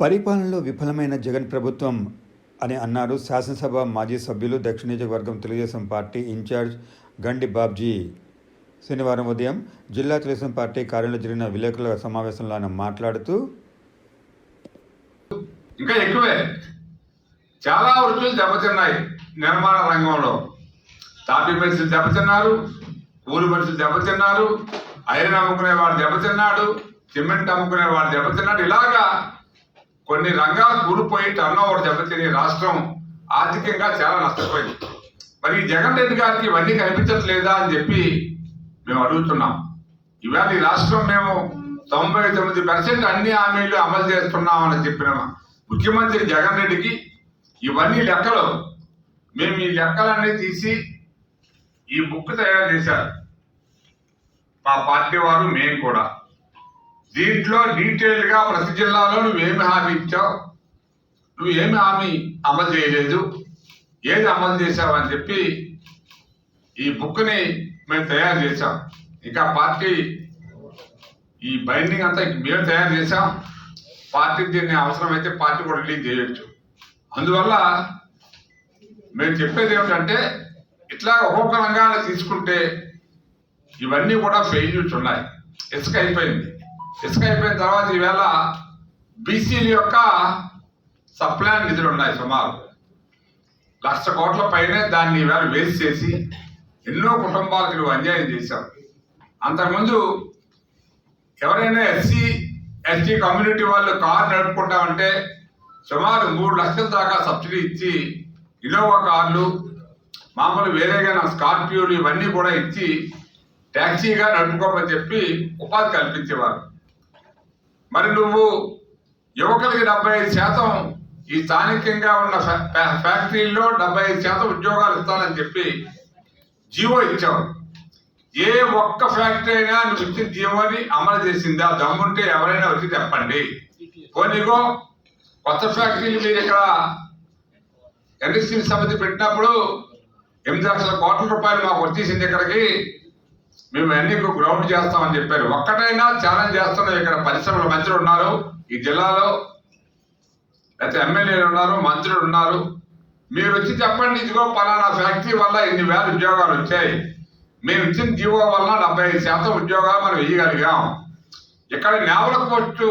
పరిపాలనలో విఫలమైన జగన్ ప్రభుత్వం అని అన్నారు శాసనసభ మాజీ సభ్యులు దక్షిణ నియోజకవర్గం Telugu Desam party in charge Gandi Babji. శనివారం ఉదయం జిల్లా తెలుగుదేశం పార్టీ కార్యాలయంలో జరిగిన విలేకరుల సమావేశంలో ఆయన మాట్లాడుతూ ఇంకా ఎక్కువే. చాలా వృత్తులు దెబ్బతిన్నాయి నిర్మాణ రంగంలో. తాపీ మనుషులు దెబ్బతిన్నారు కూలి మనుషులు దెబ్బతిన్నారు ఐరన్ అమ్ముకునే వాడు దెబ్బతిన్నాడు సిమెంట్ అమ్ముకునే వాడు దెబ్బతిన్నాడు. ఇలాగా కొన్ని రంగాలు కూలిపోయి టర్న్ ఓవర్ దెబ్బతిని రాష్ట్రం ఆర్థికంగా చాలా నష్టపోయింది. మరి జగన్ రెడ్డి గారికి ఇవన్నీ కనిపించట్లేదా అని చెప్పి మేము అడుగుతున్నాం. ఇవాళ ఈ రాష్ట్రం మేము తొంభై తొమ్మిది పర్సెంట్ అన్ని హామీలు అమలు చేస్తున్నామని చెప్పిన ముఖ్యమంత్రి జగన్ రెడ్డికి ఇవన్నీ లెక్కలు. మేము ఈ లెక్కలన్నీ తీసి ఈ బుక్ తయారు చేశారు. మా పార్టీ వారు మేము కూడా. దీంట్లో డీటెయిల్గా ప్రతి జిల్లాలో నువ్వేమి హామీ ఇచ్చావు? నువ్వు ఏమి హామీ అమలు చేయలేదు? ఏది అమలు చేశావని అని చెప్పి ఈ బుక్ని మేము తయారు చేశాం. ఇంకా పార్టీ ఈ బైండింగ్ అంతా మేము తయారు చేశాం. పార్టీ దీన్ని అవసరమైతే పార్టీ కూడా రిలీజ్ చేయొచ్చు. అందువల్ల మేము చెప్పేది ఏమిటంటే ఇట్లా ఒక్కొక్క రంగాన్ని తీసుకుంటే ఇవన్నీ కూడా ఫెయిల్యూర్స్ ఉన్నాయి. ఇసుక అయిపోయింది. ఇసుక అయిపోయిన తర్వాత ఈవేళ బీసీల యొక్క సప్లాన్ నిధులు ఉన్నాయి సుమారు. లక్ష కోట్ల పైనే దాన్ని ఈవేళ వేస్ట్ చేసి ఎన్నో కుటుంబాలకు నువ్వు అన్యాయం చేశావు. అంతకుముందు ఎవరైనా ఎస్సీ ఎస్టీ కమ్యూనిటీ వాళ్ళు కారు నడుపుకుంటామంటే సుమారు మూడు లక్షల దాకా సబ్సిడీ ఇచ్చి ఇన్నోవా కార్లు మామూలు వేరేగా స్కార్పియోలు ఇవన్నీ కూడా ఇచ్చి ట్యాక్సీగా నడుపుకోమని చెప్పి ఉపాధి కల్పించేవారు. మరి నువ్వు యువకులకి డెబ్బై ఐదు శాతం ఈ స్థానికంగా ఉన్న ఫ్యా- ఫ్యా- ఫ్యాక్టరీల్లో డెబ్బై ఐదు శాతం ఉద్యోగాలు ఇస్తానని చెప్పి జీవో ఇచ్చావు. ఏ ఒక్క ఫ్యాక్టరీ అయినా నువ్వు ఇచ్చిన జీవోని అమలు చేసిందా? దమ్ముంటే ఎవరైనా వచ్చి చెప్పండి పోనీగో కొత్త ఫ్యాక్టరీలు మీరు ఇక్కడ ఇండస్ట్రీ సమితి పెట్టినప్పుడు ఎనిమిది లక్షల కోట్ల రూపాయలు మాకు వచ్చేసింది ఇక్కడికి. మేము అన్ని గ్రౌండ్ చేస్తామని చెప్పారు. ఒక్కటైనా ఛాలెంజ్ చేస్తున్నాం ఇక్కడ పరిశ్రమల మంత్రులు ఉన్నారు. ఈ జిల్లాలో అయితే ఎమ్మెల్యేలు ఉన్నారు మంత్రులు ఉన్నారు. మీరు వచ్చి చెప్పండి ఇదిగో పలానా ఫ్యాక్టరీ వల్ల ఇన్ని వేల ఉద్యోగాలు వచ్చాయి. మేము ఇచ్చిన జీవో వల్ల డెబ్బై ఐదు శాతం ఉద్యోగాలు మనం వేయగలిగాం. ఇక్కడ నేవల పోస్టు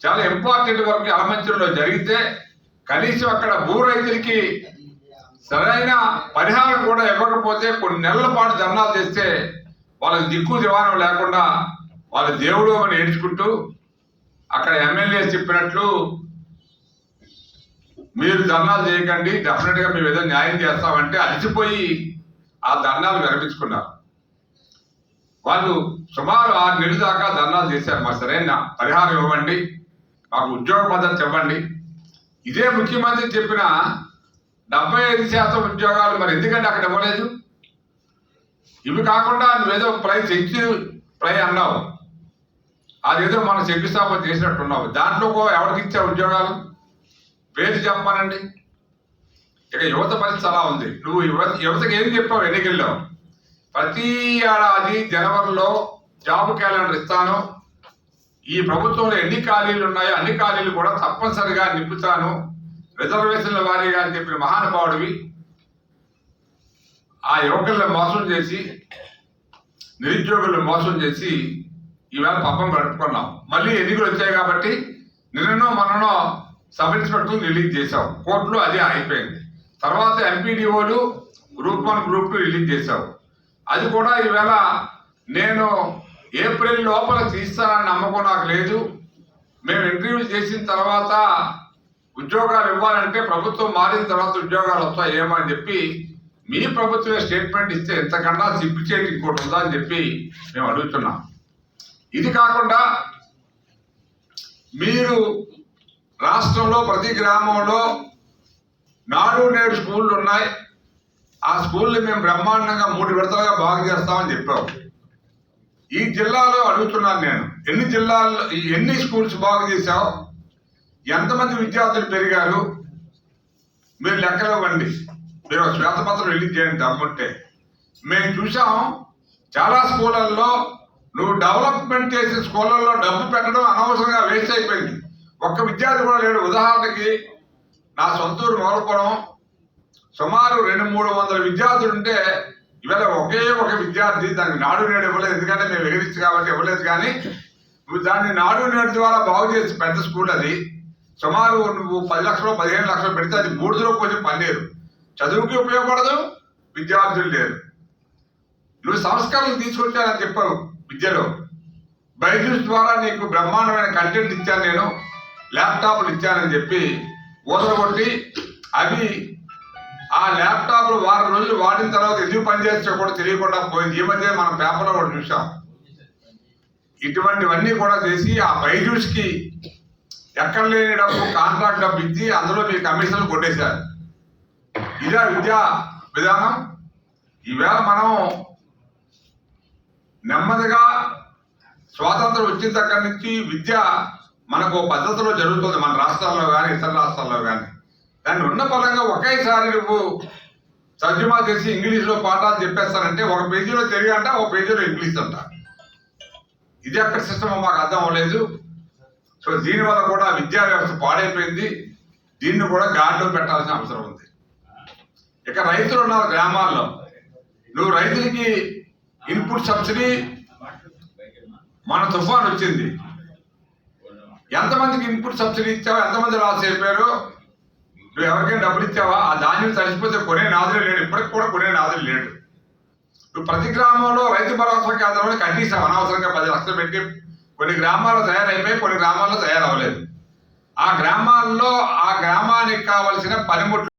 చాలా ఇంపార్టెంట్ వరకు అలమంచంలో జరిగితే కనీసం అక్కడ భూ రైతులకి సరైన పరిహారం కూడా ఇవ్వకపోతే కొన్ని నెలల పాటు ధర్నాలు చేస్తే వాళ్ళకి దిక్కు దివానం లేకుండా వాళ్ళ దేవుడు అని ఏడ్చుకుంటూ అక్కడ ఎమ్మెల్యే చెప్పినట్లు మీరు ధర్నాలు చేయకండి డెఫినెట్గా మేము ఏదో న్యాయం చేస్తామంటే అలసిపోయి ఆ ధర్నాలు విరమించుకున్నారు. వాళ్ళు సుమారు ఆరు నెలల దాకా ధర్నాలు చేశారు. మా సరైన పరిహారం ఇవ్వండి మాకు ఉద్యోగ పద్ధతి ఇవ్వండి. ఇదే ముఖ్యమంత్రి చెప్పిన డెబ్బై ఐదు శాతం ఉద్యోగాలు మరి ఎందుకంటే అక్కడ ఇవ్వలేదు? ఇవి కాకుండా నువ్వేదో ప్రై ఇచ్చి ప్రై అన్నావు. అదేదో మనం శంకుస్థాపన చేసినట్టున్నావు. దాంట్లో ఎవరికి ఇచ్చే ఉద్యోగాలు? పేరు చెప్పానండి ఇక యువత పరిస్థితి అలా ఉంది. నువ్వు యువత యువతకి ఏం చెప్పావు? ఎన్నికల్లో ప్రతి ఏడాది జనవరిలో జాబ్ క్యాలెండర్ ఇస్తాను. ఈ ప్రభుత్వంలో ఎన్ని ఖాళీలు ఉన్నాయో అన్ని ఖాళీలు కూడా తప్పనిసరిగా నింపుతాను. రిజర్వేషన్ల వారీగా అని చెప్పిన మహానుభావుడివి ఆ యువకులను మోసం చేసి నిరుద్యోగులను మోసం చేసి ఈవేళ పాపం గడుపుకున్నాం. మళ్ళీ ఎన్నికలు వచ్చాయి కాబట్టి నిన్ననో మననో సబ్ ఇన్స్పెక్టర్ రిలీజ్ చేశాం. కోర్టులో అదే అయిపోయింది తర్వాత ఎంపీడీఓలు group one group two release చేశావు అది కూడా ఈవేళ నేను ఏప్రిల్ లోపల తీస్తానని నమ్మకం నాకు లేదు. మేము ఇంటర్వ్యూ చేసిన తర్వాత ఉద్యోగాలు ఇవ్వాలంటే ప్రభుత్వం మారిన తర్వాత ఉద్యోగాలు వస్తాయేమో అని చెప్పి మీ ప్రభుత్వమే స్టేట్మెంట్ ఇస్తే ఎంతకన్నా సిగ్గుచేటి ఇంకోటి ఉందా అని చెప్పి మేము అడుగుతున్నాం. ఇది కాకుండా మీరు రాష్ట్రంలో ప్రతి గ్రామంలో నాడు నేడు స్కూళ్ళు ఉన్నాయి. ఆ స్కూల్ని మేము బ్రహ్మాండంగా మూడు విడతలుగా బాగు చేస్తామని చెప్పాం. ఈ జిల్లాలో అడుగుతున్నాను నేను ఎన్ని జిల్లాల్లో ఈ ఎన్ని స్కూల్స్ బాగు చేశావు? ఎంతమంది విద్యార్థులు పెరిగారు? మీరు లెక్కలు ఇవ్వండి. మీరు శ్వేతపత్రం రిలీజ్ చేయండి దమ్ముంటే. మేము చూసాం చాలా స్కూళ్ళల్లో నువ్వు డెవలప్మెంట్ చేసే స్కూళ్ళల్లో డబ్బు పెట్టడం అనవసరంగా వేస్ట్ అయిపోయింది. ఒక్క విద్యార్థి కూడా లేడు. ఉదాహరణకి నా సొంతూరు మొదలుపురం సుమారు రెండు మూడు వందల విద్యార్థులు ఉంటే ఇవాళ ఒకే ఒక విద్యార్థి దానికి నాడు నేడు ఇవ్వలేదు. ఎందుకంటే మేము ఎగిరించి కాబట్టి ఇవ్వలేదు కానీ నువ్వు దాన్ని నాడు నేడు ద్వారా బాగు చేసి పెద్ద స్కూల్ అది. సుమారు నువ్వు పది లక్షలు పదిహేను లక్షలు పెడితే అది మూడు రోజులు కొంచెం పనిలేదు చదువుకి ఉపయోగపడదు విద్యార్థులు లేరు. నువ్వు సంస్కారం తీసుకొచ్చానని చెప్పావు విద్యలో. బైజూస్ ద్వారా నీకు బ్రహ్మాండమైన కంటెంట్ ఇచ్చాను నేను ల్యాప్టాప్లు ఇచ్చానని చెప్పి ఊదరగొట్టి అవి ఆ ల్యాప్టాప్లు వారం రోజులు వాడిన తర్వాత ఎందుకు పనిచేస్తే కూడా తెలియకుండా పోయింది. ఈ మధ్య మనం పేపర్లో కూడా చూసాం ఇటువంటివన్నీ కూడా చేసి ఆ బైజూస్కి ఎక్కడ లేని డబ్బు కాంట్రాక్ట్ డబ్బు ఇచ్చి అందులో మీ కమిషన్లు కొట్టేశారు. ఇదే విద్యా విధానం. ఈవేళ మనం నెమ్మదిగా స్వాతంత్రం వచ్చిన దగ్గర నుంచి విద్య మనకు పద్ధతిలో జరుగుతుంది మన రాష్ట్రాల్లో కానీ ఇతర రాష్ట్రాల్లో కానీ దాన్ని ఉన్న పరంగా ఒకేసారి నువ్వు తర్జుమా చేసి ఇంగ్లీష్లో పాఠాలు చెప్పేస్తానంటే ఒక పేజీలో తెలుగు అంట ఒక పేజీలో ఇంగ్లీష్ అంట. ఇది ఎక్కడ సిస్టమ్ మాకు అర్థం అవ్వలేదు. సో దీనివల్ల కూడా విద్యా వ్యవస్థ పాడైపోయింది. దీన్ని కూడా గాడిలో పెట్టాల్సిన అవసరం ఉంది. ఇక రైతులు ఉన్నారు గ్రామాల్లో నువ్వు రైతులకి ఇన్పుట్ సబ్సిడీ మన తుఫాన్ వచ్చింది. ఎంతమందికి ఇన్పుట్ సబ్సిడీ ఇచ్చావా ఎంతమంది లాస్ అయిపోయారు నువ్వు ఎవరికైనా డబ్బులు ఇచ్చావా? ఆ ధాన్యం తడిసిపోతే కొనే నాదులు లేడు ఇప్పటికి కూడా కొనే నాదులు లేడు. నువ్వు ప్రతి గ్రామంలో రైతు భరోసా కేంద్రంలో కట్టేసావు అనవసరంగా పది లక్షలు పెట్టి కొన్ని గ్రామాల్లో తయారైపోయి కొన్ని గ్రామాల్లో తయారవ్వలేదు. ఆ గ్రామాల్లో ఆ గ్రామానికి కావలసిన పనిముట్లు